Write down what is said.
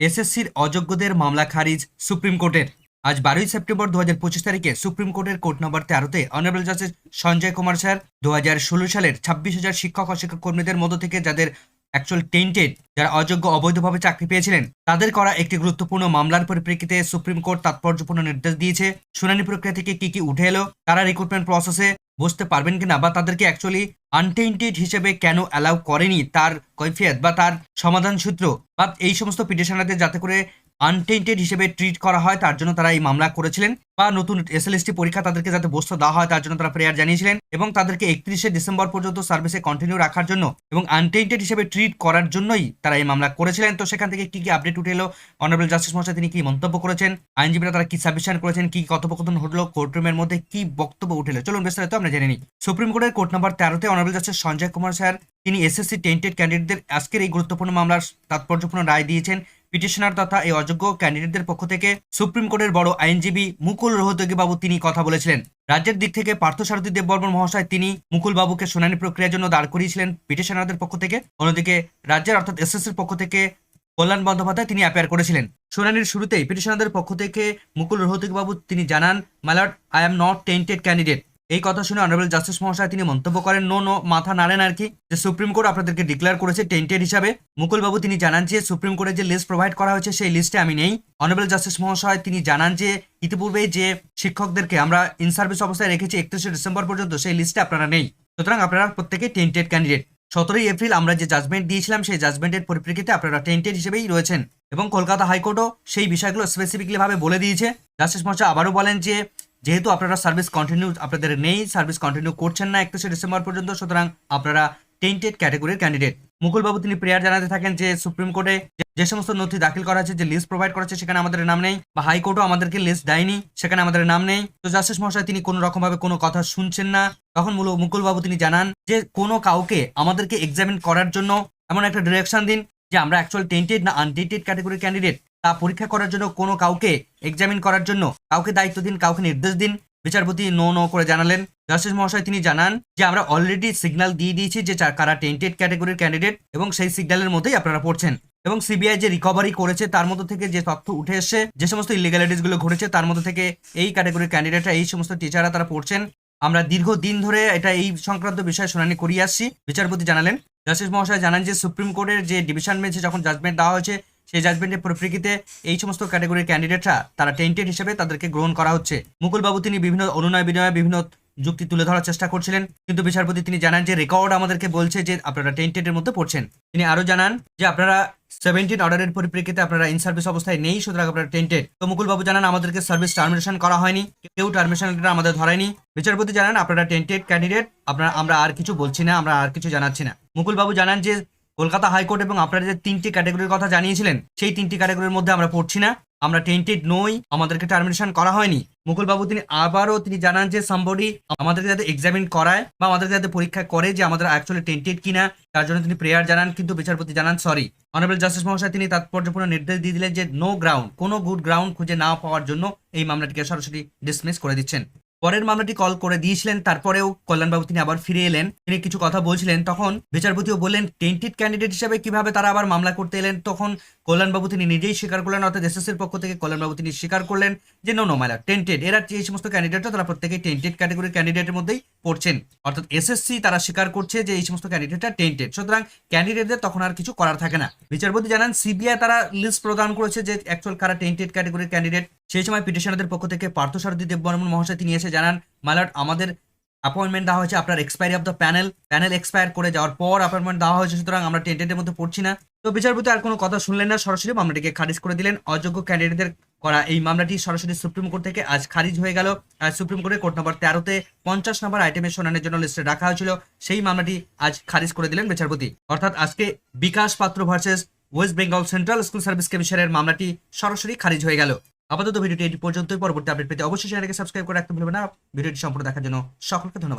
এসএসসির অযোগ্যদের মামলা খারিজ সুপ্রিম কোর্টের। আজ বারোই সেপ্টেম্বর দু হাজার পঁচিশ তারিখে সুপ্রিম কোর্টের কোর্ট নম্বর তেরোতে honourable justice Sanjay Kumar sir দু হাজার ষোলো সালের ছাব্বিশ হাজার শিক্ষক ও শিক্ষক কর্মীদের মধ্য থেকে যাদের অ্যাকচুয়াল টেন্টেড যারা অযোগ্য অবৈধভাবে চাকরি পেয়েছিলেন, তাদের করা একটি গুরুত্বপূর্ণ মামলার পরিপ্রেক্ষিতে সুপ্রিম কোর্ট তাৎপর্যপূর্ণ নির্দেশ দিয়েছে। শুনানি প্রক্রিয়া থেকে কি কি উঠে এলো তারা রিক্রুটমেন্ট প্রসেসে বসতে পারবেন কিনা বা তাদেরকে অ্যাকচুয়ালি আনটেন্টেড হিসেবে কেন অ্যালাউ করেনি তার কৈফিয়ত বা তার সমাধান সূত্র বা এই সমস্ত পিটিশনারদের যাতে করে আনটেন্টেড হিসেবে ট্রিট করা হয়, তার জন্য তারা এই মামলা করেছিলেন বা নতুন এস এসএলএসটি পরীক্ষা তাদেরকে যাতে বসতে দেওয়া হয়, তার জন্য তারা প্রেয়ার জানিয়েছিলেন এবং তাদেরকে একত্রিশে ডিসেম্বর পর্যন্ত সার্ভিসে কন্টিনিউ রাখার জন্য এবং আনটেন্টেড হিসেবে ট্রিট করার জন্যই তারা এই মামলা করেছিলেন। তো সেখান থেকে কি কি আপডেট উঠে এলো? অনারেবল জাস্টিস মহাশয়, তিনি কি মন্তব্য করেছেন? আইনজীবীরা তারা কি সাবমিশন করেছেন? কি কথোপকথন হলো কোর্টরুমের মধ্যে কি বক্তব্য উঠে এলো চলুন বিস্তারিত আমরা জেনে নিই। সুপ্রিম কোর্টের কোর্ট নম্বর তেরোতে honourable justice Sanjay Kumar sir, তিনি এসএসসি টেন্টেড ক্যান্ডিডেটদের আজকের এই গুরুত্বপূর্ণ মামলার তাৎপর্যপূর্ণ রায় দিয়েছেন। পিটিশনার তথা এই অযোগ্য ক্যান্ডিডেটদের পক্ষ থেকে সুপ্রিম কোর্টের বড় আইনজীবী মুকুল রোহতগী বাবু তিনি কথা বলেছিলেন। রাজ্যের দিক থেকে পার্থসারথী দেববর্মন মহাশয় তিনি মুকুল বাবুকে শুনানি প্রক্রিয়ার জন্য দাঁড় করিয়েছিলেন পিটিশনারদের পক্ষ থেকে। অন্যদিকে রাজ্যের অর্থাৎ এসএসসির পক্ষ থেকে কল্যাণ বন্দ্যোপাধ্যায় তিনি অ্যাপেয়ার করেছিলেন। শুনানির শুরুতেই পিটিশনারদের পক্ষ থেকে মুকুল রোহতগী বাবু তিনি জানান milord I am not tainted candidate এই কথা শুনে অনারেবল জাস্টিস মহাশয় তিনি মন্তব্য করেন নো নো মাথা নাড়েন আর কি। যে সুপ্রিম কোর্ট আপনাদেরকে ডিক্লেয়ার করেছে টেন্টেড হিসাবে। মুকুলবাবু তিনি জানান যে সুপ্রিম কোর্টে যে লিস্ট প্রোভাইড করা হয়েছে, সেই লিস্টে আমি নেই। অনারেবল জাস্টিস মহাশয় তিনি জানান যে ইতিপূর্বে যে শিক্ষকদেরকে আমরা ইন সার্ভিস অবস্থায় রেখেছি, একত্রিশে ডিসেম্বর পর্যন্ত সেই লিস্টে আপনারা নেই। সুতরাং আপনারা প্রত্যেকেই টেন্টেড ক্যান্ডিডেট সতেরোই এপ্রিল আমরা যে জাজমেন্ট দিয়েছিলাম, সেই জাজমেন্টের পরিপ্রেক্ষিতে আপনারা টেন্টেড হিসেবেই রয়েছেন। এবং কলকাতা হাইকোর্টও সেই বিষয়গুলো স্পেসিফিকলি ভাবে বলে দিয়েছে। জাস্টিস মহাশয় আবারও বলেন যে যেহেতু আপনারা সার্ভিস কন্টিনিউ আপনাদের নেই সার্ভিস কন্টিনিউ করছেন না একত্রিশে ডিসেম্বর পর্যন্ত, সুতরাং আপনারা টেন্টেড ক্যাটাগরির ক্যান্ডিডেট মুকুলবাবু, তিনি প্রেয়ার জানাতে থাকেন যে সুপ্রিম কোর্টে যে সমস্ত নথি দাখিল করা আছে, যে লিস্ট প্রোভাইড করা আছে, সেখানে আমাদের নাম নেই, বা হাইকোর্টও আমাদেরকে লিস্ট দেয়নি, সেখানে আমাদের নাম নেই। তো জাস্টিস মহাশয়, তিনি কোনো রকম ভাবে কোনো কথা শুনছেন না। তখন মূল, মুকুলবাবু, তিনি জানান যে কোনো কাউকে আমাদেরকে এক্সামিন করার জন্য এমন একটা ডিরেকশন দিন, যে আমরা অ্যাকচুয়াল টেন্টেড না আনটেন্টেড ক্যাটাগরির ক্যান্ডিডেট তা পরীক্ষা করার জন্য কোনো কাউকে এক্সামিন করার জন্য কাউকে দায়িত্ব দিন, কাউকে নির্দেশ দিন। বিচারপতি নো নো করে জানালেন। জাস্টিস মহাশয় তিনি জানান যে, আমরা অলরেডি সিগন্যাল দিয়ে দিয়েছি যে কারা টেন্টেড ক্যাটাগরির ক্যান্ডিডেট এবং সেই সিগন্যালের মধ্যেই আপনারা পড়ছেন। এবং সিবিআই যে রিকভারি করেছে, তার মধ্যে থেকে যে তথ্য উঠে এসছে, যে সমস্ত ইলিগ্যালিটিসগুলো ঘটেছে, তার মধ্যে থেকে এই ক্যাটাগরির ক্যান্ডিডেটরা এই সমস্ত টিচাররা তারা পড়ছেন। আমরা দীর্ঘদিন ধরে এটা এই সংক্রান্ত বিষয়ে শুনানি করিয়ে আসছি। বিচারপতি জানালেন। জাস্টিস মহাশয় জানান যে, সুপ্রিম কোর্টের যে ডিভিশন বেঞ্চে যখন জাজমেন্ট দেওয়া হয়েছে সেই জাজমেন্টের পরিপ্রেক্ষিতে এই সমস্ত ক্যাটাগরির ক্যান্ডিডেটরা তারা টেন্টেড হিসেবে তাদেরকে গ্রহণ করা হচ্ছে। মুকুলবাবু তিনি বিভিন্ন অনুনয় বিনয় বিভিন্ন যুক্তি তুলে ধরার চেষ্টা করছিলেন, কিন্তু বিচারপতি তিনি জানান যে রেকর্ড আমাদেরকে বলছে যে আপনারা টেন্টেডের মধ্যে পড়ছেন। তিনি আরও জানান যে আপনারা সেভেন্টিন অর্ডারের পরিপ্রেক্ষিতে আপনারা ইন সার্ভিস অবস্থায় নেই, সুতরাং আপনারা টেন্টেড তো মুকুলবাবু জানান, আমাদেরকে সার্ভিস টার্মিনেশন করা হয়নি, কেউ টার্মিনেশন আমাদের ধরায়নি বিচারপতি জানান, আপনারা টেন্টেড ক্যান্ডিডেট আপনারা, আমরা আর কিছু বলছি না, আমরা আর কিছু জানাচ্ছি না। মুকুল বাবু জানান যে কলকাতা হাইকোর্ট এবং আপনারা যে তিনটি ক্যাটাগরির কথা জানিয়েছিলেন, সেই তিনটি ক্যাটাগরির মধ্যে আমরা পড়ছি না। আমরা টেন্টেড নই, আমাদেরকে টার্মিনেশন করা হয়নি। মুকুলবাবু, তিনি আবারও তিনি জানান যে সাম্বডি আমাদেরকে যাতে এক্সামিন করায় বা আমাদেরকে যাতে পরীক্ষা করে যে আমাদের অ্যাকচুয়ালি টেন্টেড কিনা, তার জন্য তিনি প্রেয়ার জানান, কিন্তু বিচারপতি জানান সরি অনারেবল জাস্টিস মহাশয় তিনি তাৎপর্যপূর্ণ নির্দেশ দিয়ে দিলেন যে নো গ্রাউন্ড কোনো গুড গ্রাউন্ড খুঁজে না পাওয়ার জন্য এই মামলাটিকে সরাসরি ডিসমিস করে দিচ্ছেন। পরের মামলাটি কল করে দিয়েছিলেন, তারপরেও কল্যাণবাবু তিনি আবার ফিরে এলেন। তিনি কিছু কথা বলছিলেন, তখন বিচারপতিও বললেন, টেন্টেড ক্যান্ডিডেট হিসাবে কীভাবে তারা আবার মামলা করতে এলেন? তখন কল্যাণবাবু তিনি নিজেই স্বীকার করলেন, অর্থাৎ এসএসসির পক্ষ থেকে কল্যাণবাবু তিনি স্বীকার করলেন যে, নো নো মাইলা টেন্টেড, এরা যে সমস্ত ক্যান্ডিডেটরা তারা প্রত্যেকেই টেন্টেড ক্যাটাগরির ক্যান্ডিডেটের মধ্যেই পড়ছেন অর্থাৎ এসএসসি তারা স্বীকার করছে যে এই সমস্ত ক্যান্ডিডেটরা টেন্টেড সুতরাং ক্যান্ডিডেটদের তখন আর কিছু করার থাকে না। বিচারপতি জানান সিবিআই তারা লিস্ট প্রদান করেছে যে অ্যাকচুয়াল কারা টেন্টেড ক্যাটাগরির ক্যান্ডিডেট সেই সময় পিটিশনারদের পক্ষ থেকে পার্থসারথী দেববর্মন মহাশয় তিনি এসে জানান মালাট আমাদের অ্যাপয়েন্টমেন্ট দেওয়া হয়েছে, আপনার expiry of the panel panel expire করে যাওয়ার পর অ্যাপয়েন্টমেন্ট দেওয়া হয়েছে, সুতরাং আমরা টেন্টেডের মধ্যে পড়ছি না। তো বিচারপতি আর কোনো কথা শুনলেন না। সরাসরি মামলাটিকে খারিজ করে দিলেন। অযোগ্য ক্যান্ডিডেটদের করা এই মামলাটি সরাসরি সুপ্রিম কোর্ট থেকে আজ খারিজ হয়ে গেল। সুপ্রিম কোর্টের কোর্ট নম্বর তেরোতে পঞ্চাশ নম্বর আইটেমের শুনানির জন্য লিস্টে রাখা হয়েছিল। সেই মামলাটি আজ খারিজ করে দিলেন বিচারপতি। অর্থাৎ আজকে Bikash Patra versus West Bengal Central School Service কমিশনের মামলাটি সরাসরি খারিজ হয়ে গেল। আপাতত ভিডিওটি এটি পর্যন্তই। পরবর্তী আপডেট পেতে অবশ্যই চ্যানেলকে সাবস্ক্রাইব করে রাখতে ভুলবেন না। ভিডিওটি সম্পূর্ণ দেখার জন্য সকলকে ধন্যবাদ।